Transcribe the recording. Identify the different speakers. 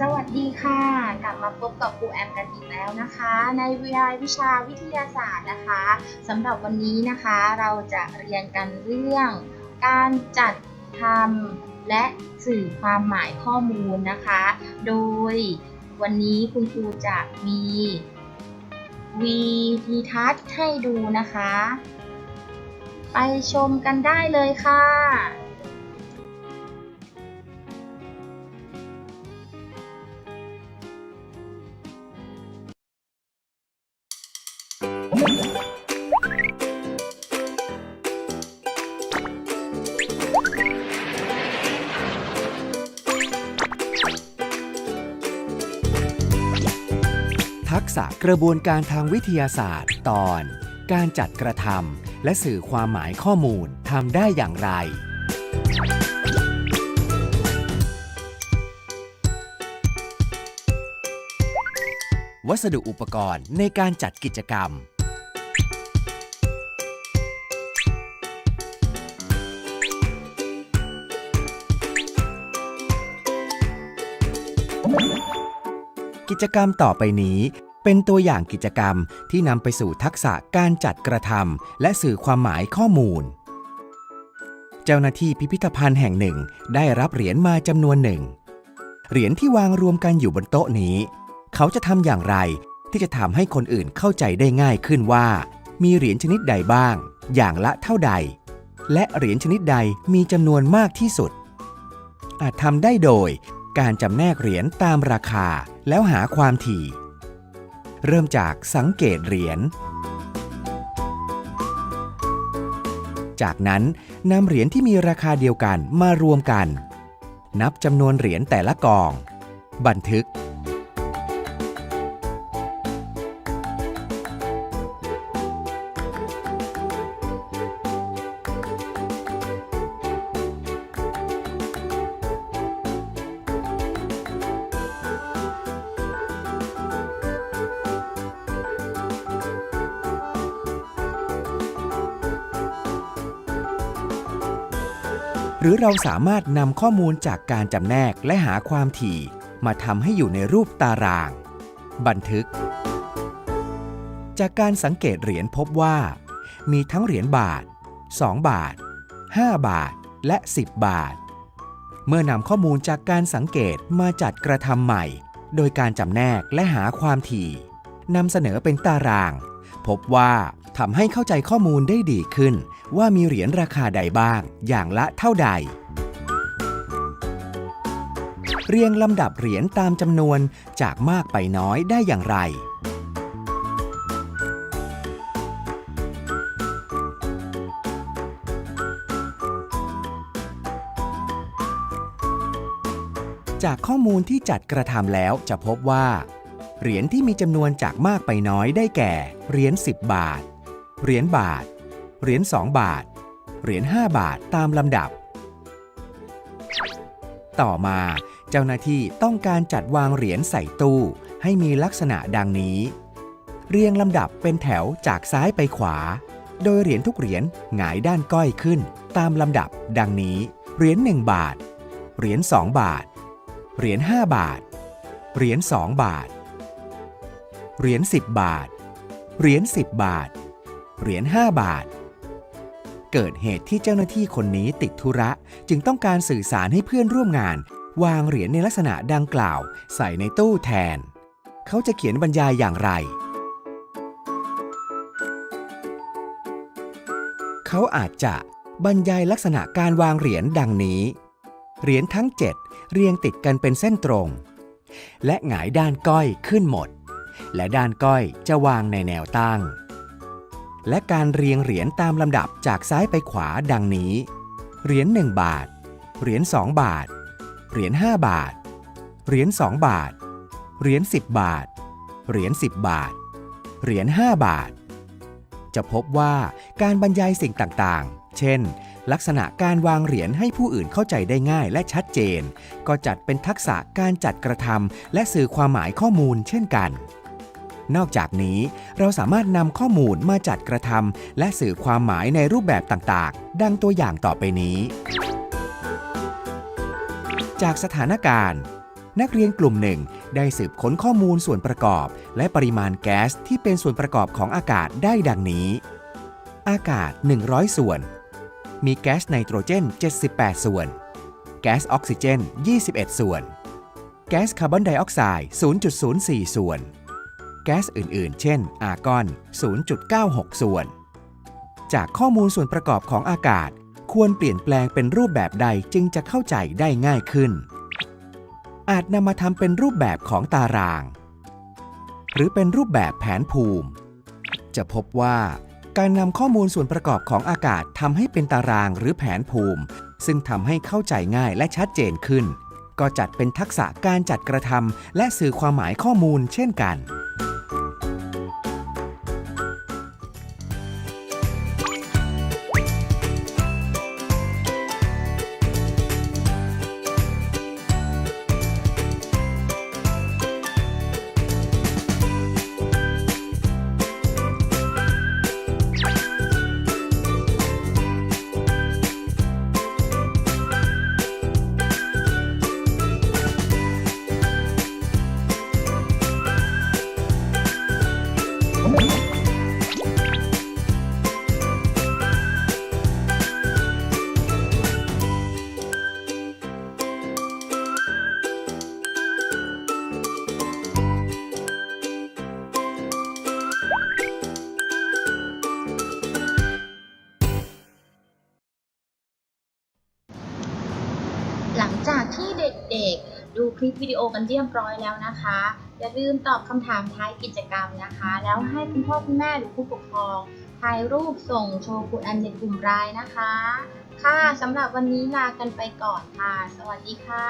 Speaker 1: สวัสดีค่ะ กลับมาพบกับครูแอมกันอีกแล้วนะคะ ในวิทยาวิชาวิทยาศาสตร์นะคะสำหรับวันนี้นะคะเราจะเรียนกันเรื่อง การจัดทำและสื่อความหมายข้อมูลนะคะ โดยวันนี้คุณครูจะมีวีทีทัศน์ให้ดูนะคะ ไปชมกันได้เลยค่ะ
Speaker 2: ษะกระบวนการทางวิทยาศาสตร์ ตอน การจัดกระทำและสื่อความหมายข้อมูลทำได้อย่างไร วัสดุอุปกรณ์ในการจัดกิจกรรม กิจกรรมต่อไปนี้ เป็นตัวอย่างกิจกรรมที่นำไปสู่ทักษะการจัดกระทำและสื่อความหมายข้อมูล เจ้าหน้าที่พิพิธภัณฑ์แห่งหนึ่ง ได้รับเหรียญมาจำนวนหนึ่ง เหรียญที่วางรวมกันอยู่บนโต๊ะนี้ เขาจะทำอย่างไรที่จะทำให้คนอื่นเข้าใจได้ง่ายขึ้นว่า มีเหรียญชนิดใดบ้าง อย่างละเท่าใด และเหรียญชนิดใดมีจำนวนมากที่สุด อาจทำได้โดย การจำแนกเหรียญตามราคาแล้วหาความถี่ เริ่มจากสังเกตเหรียญ จากนั้นนำเหรียญที่มีราคาเดียวกันมารวมกัน นับจำนวนเหรียญแต่ละกอง บันทึก หรือเราสามารถนำข้อมูลจากการจำแนกและหาความถี่ มาทำให้อยู่ในรูปตาราง บันทึก จากการสังเกตเหรียญพบว่า มีทั้งเหรียญบาท 2 บาท 5 บาท และ 10 บาท เมื่อนำข้อมูลจากการสังเกตมาจัดกระทำใหม่ โดยการจำแนกและหาความถี่นำเสนอเป็นตาราง พบว่าทำให้เข้าใจข้อมูลได้ดีขึ้น ว่ามีเหรียญราคาใดบ้าง อย่างละเท่าใด เรียงลำดับเหรียญตามจำนวนจากมากไปน้อยได้อย่างไรจากข้อมูลที่จัดกระทำแล้วจะพบว่า เหรียญที่มีจำนวนจากมากไปน้อยได้แก่ เหรียญ10 บาท เหรียญบาท เหรียญ2บาท เหรียญ5บาทตามลำดับ ต่อมาเจ้าหน้าที่ต้องการจัดวางเหรียญใส่ตู้ ให้มีลักษณะดังนี้ เรียงลำดับเป็นแถวจากซ้ายไปขวา โดยเหรียญทุกเหรียญหงายด้านก้อยขึ้น ตามลำดับ ดังนี้ เหรียญ1บาท เหรียญ2บาท เหรียญ5บาท เหรียญ2บาท เหรียญ10 บาท เหรียญ10 บาท เหรียญ5บาท เกิดเหตุที่เจ้าหน้าที่คนนี้ติดธุระจึงต้องการสื่อสารให้เพื่อนร่วมงาน วางเหรียญในลักษณะดังกล่าว ใส่ในตู้แทน เขาจะเขียนบรรยายอย่างไร เขาอาจจะบรรยายลักษณะการวางเหรียญดังนี้ เหรียญทั้ง 7 เรียงติดกันเป็นเส้นตรง และหงายด้านก้อยขึ้นหมด และด้านก้อยจะวางในแนวตั้ง และการเรียงเหรียญตามลำดับจากซ้ายไปขวาดังนี้ เหรียญ1บาท เหรียญ2บาท เหรียญ5บาท เหรียญ2บาท เหรียญ10 บาท เหรียญ10 บาท เหรียญ5บาท จะพบว่าการบรรยายสิ่งต่างๆ เช่นลักษณะการวางเหรียญให้ผู้อื่นเข้าใจได้ง่ายและชัดเจน ก็จัดเป็นทักษะการจัดกระทำและสื่อความหมายข้อมูลเช่นกัน นอกจากนี้ เราสามารถนำข้อมูลมาจัดกระทำและสื่อความหมายในรูปแบบต่างๆ ดังตัวอย่างต่อไปนี้ จากสถานการณ์ นักเรียนกลุ่มหนึ่งได้สืบค้นข้อมูลส่วนประกอบ และปริมาณแก๊สที่เป็นส่วนประกอบของอากาศได้ดังนี้ อากาศ 100 ส่วน มีแก๊สไนโตรเจน 78 ส่วน แก๊สออกซิเจน 21 ส่วน แก๊สคาร์บอนไดออกไซด์ 0.04 ส่วน แก๊สอื่นๆ เช่น อาร์กอน 0.96 ส่วน จากข้อมูลส่วนประกอบของอากาศ ควรเปลี่ยนแปลงเป็นรูปแบบใดจึงจะเข้าใจได้ง่ายขึ้น อาจนำมาทำเป็นรูปแบบของตาราง หรือเป็นรูปแบบแผนภูมิ จะพบว่าการนำข้อมูลส่วนประกอบของอากาศทำให้เป็นตารางหรือแผนภูมิ ซึ่งทำให้เข้าใจง่ายและชัดเจนขึ้น ก็จัดเป็นทักษะการจัดกระทำและสื่อความหมายข้อมูลเช่นกัน
Speaker 1: จากที่เด็กๆ ดูคลิปวิดีโอกันเรียบร้อยแล้วนะคะ อย่าลืมตอบคำถามท้ายกิจกรรมนะคะ แล้วให้คุณพ่อคุณแม่หรือผู้ปกครองถ่ายรูปส่งโชว์คุณแอนในกลุ่มไลน์นะคะ ค่ะสำหรับวันนี้ลากันไปก่อนค่ะ สวัสดีค่ะ